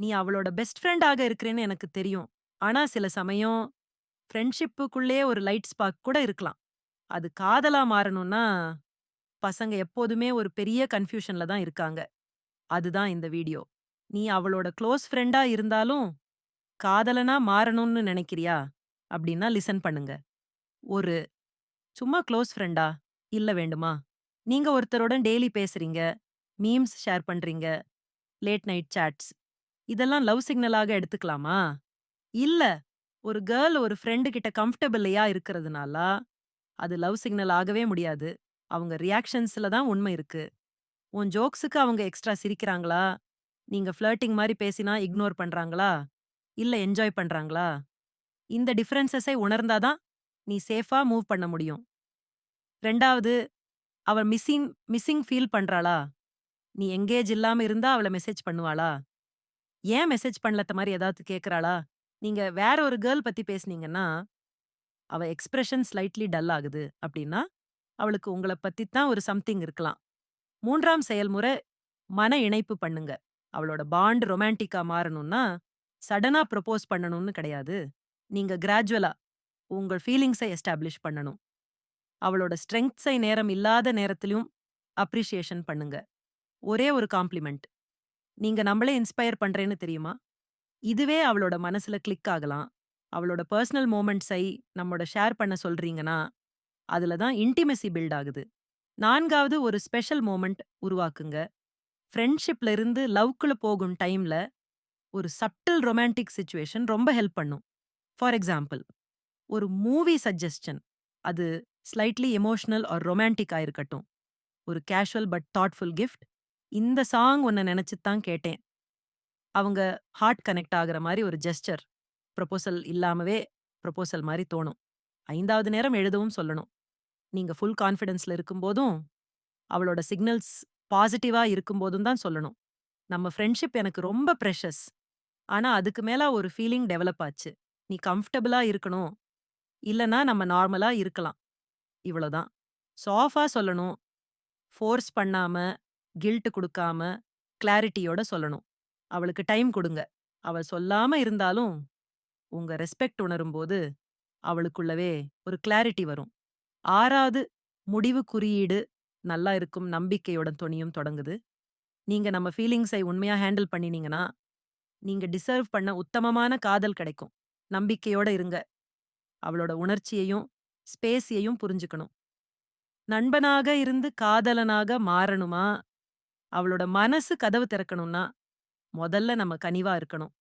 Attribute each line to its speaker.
Speaker 1: நீ அவளோட பெஸ்ட் ஃப்ரெண்டாக இருக்கிறேன்னு எனக்கு தெரியும். ஆனா சில சமயம் ஃப்ரெண்ட்ஷிப்புக்குள்ளே ஒரு லைட் ஸ்பார்க் கூட இருக்கலாம். அது காதலா மாறணும்னா, பசங்க எப்போதுமே ஒரு பெரிய கன்ஃப்யூஷன்ல தான் இருக்காங்க. அதுதான் இந்த வீடியோ. நீ அவளோட க்ளோஸ் ஃப்ரெண்டா இருந்தாலும், காதலனா மாறணும்னு நினைக்கிறியா அப்படின்னா லிசன் பண்ணுங்க. ஒரு சும்மா க்ளோஸ் ஃப்ரெண்டா? இல்ல வேண்டுமா? நீங்க ஒருத்தருடன் டெய்லி பேசுறீங்க, மீம்ஸ் ஷேர் பண்றீங்க, லேட் நைட் சாட்ஸ். இதெல்லாம் லவ் சிக்னலாக எடுத்துக்கலாமா? இல்ல. ஒரு கேர்ள் ஒரு ஃப்ரெண்டு கிட்ட கம்ஃபர்டபிள்லையா இருக்கிறதுனால அது லவ் சிக்னல் ஆகவே முடியாது. அவங்க ரியாக்ஷன்ஸ்ல தான் உண்மை இருக்கு. உன் ஜோக்ஸுக்கு அவங்க எக்ஸ்ட்ரா சிரிக்கிறாங்களா? நீங்க ஃப்ளர்ட்டிங் மாதிரி பேசினா இக்னோர் பண்றாங்களா? இல்ல என்ஜாய் பண்றாங்களா? இந்த டிஃபரன்சஸை உணர்ந்தா தான், நீ சேஃபா மூவ் பண்ண முடியும். ரெண்டாவது அவ மிஸ்ஸிங் மிஸ்ஸிங் ஃபீல் பண்றாளா? நீ எங்கேஜ் இல்லாம இருந்தா அவள மெசேஜ் பண்ணுவாளா? ஏன் மெசேஜ் பண்ணலத்த மாதிரி ஏதாவது கேட்கறாளா? நீங்க வேற ஒரு கேர்ள் பத்தி பேசுனீங்கன்னா, அவ எக்ஸ்பிரஷன் ஸ்லைட்லி டல் ஆகுது அப்படின்னா அவளுக்கு உங்கள பத்தி தான் ஒரு சம்திங் இருக்கலாம். மூன்றாம் செயல்முறை மன இணைப்பு பண்ணுங்க. அவளோட பாண்ட் ரொமான்டிக்கா மாறணும்னா, சடனா ப்ரொபோஸ் பண்ணணும்னு கிடையாது. நீங்க கிராஜுவலா உங்க ஃபீலிங்ஸை எஸ்டாப்ளிஷ் பண்ணணும். அவளோட ஸ்ட்ரெங்க்ஸை நேரம் இல்லாத நேரத்திலும் அப்ரிசியேஷன் பண்ணுங்க. ஒரே ஒரு காம்ப்ளிமெண்ட். நீங்க நம்மளே இன்ஸ்பயர் பண்றேன்னு தெரியுமா? இதுவே அவளோட மனசுல கிளிக் ஆகலாம். அவளோட பர்சனல் மூமெண்ட்ஸை நம்மோட ஷேர் பண்ண சொல்றீங்கன்னா, அதுல தான் இன்டிமெசி பில்ட் ஆகுது. நான்காவது ஒரு ஸ்பெஷல் மூமெண்ட் உருவாக்குங்க. ஃப்ரெண்ட்ஷிப்ல இருந்து லவ்க்குள்ள போகும் டைம்ல, ஒரு சப்டில் ரொமான்டிக் சுச்சுவேஷன் ரொம்ப ஹெல்ப் பண்ணும். ஃபார் எக்ஸாம்பிள், ஒரு மூவி சஜெஸ்ஷன். அது ஸ்லைட்லி எமோஷனல் ஆர் ரொமான்டிக் இருக்கட்டும். ஒரு கேஷுவல் பட் தாட்ஃபுல் கிஃப்ட். இந்த சாங் ஒன்ன நினைச்சு தான் கேட்டேன். அவங்க ஹார்ட் கனெக்ட் ஆகுற மாரி ஒரு ஜெஸ்டர். ப்ரொபோசல் இல்லாமவே ப்ரொபோசல் மாரி தோணும். 5வது நேரம் எழுதவும் சொல்லணும். நீங்க ஃபுல் கான்ஃபிடன்ஸ்ல இருக்கும்போதும், அவளோட சிக்னல்ஸ் பாசிட்டிவா இருக்கும்போதும் தான் சொல்லணும். நம்ம ஃப்ரெண்ட்ஷிப் எனக்கு ரொம்ப ப்ரெஷஸ். ஆனா அதுக்கு மேல ஒரு ஃபீலிங் டெவலப் ஆச்சு. நீ கம்ஃபர்டபிளா இருக்கணும். இல்லனா நம்ம நார்மலா இருக்கலாம். இவ்வளோதான். சாஃபா சொல்லணும். ஃபோர்ஸ் பண்ணாம, கில்ட் கொடுக்காம கிளாரிட்டியோட சொல்லணும். அவளுக்கு டைம் கொடுங்க அவ சொல்லாம இருந்தாலும், உங்க ரெஸ்பெக்ட் உணரும்போது, அவளுக்குள்ளவே ஒரு கிளாரிட்டி வரும். ஆறாவது முடிவு குறியீடு நல்லா இருக்கும் நம்பிக்கையோட துணியும் தொடங்குது. நீங்க நம்ம ஃபீலிங்ஸை உண்மையா ஹேண்டில் பண்ணினீங்கன்னா, நீங்க டிசர்வ் பண்ண உத்தமமான காதல் கிடைக்கும். நம்பிக்கையோட இருங்க. அவளோட உணர்ச்சியையும், ஸ்பேஸையும் புரிஞ்சுக்கணும். நண்பனாக இருந்து காதலனாக மாறணுமா? அவளோட மனசு கதவு திறக்கணும்னா, மொதல்ல நம்ம கனிவா இருக்கணும்.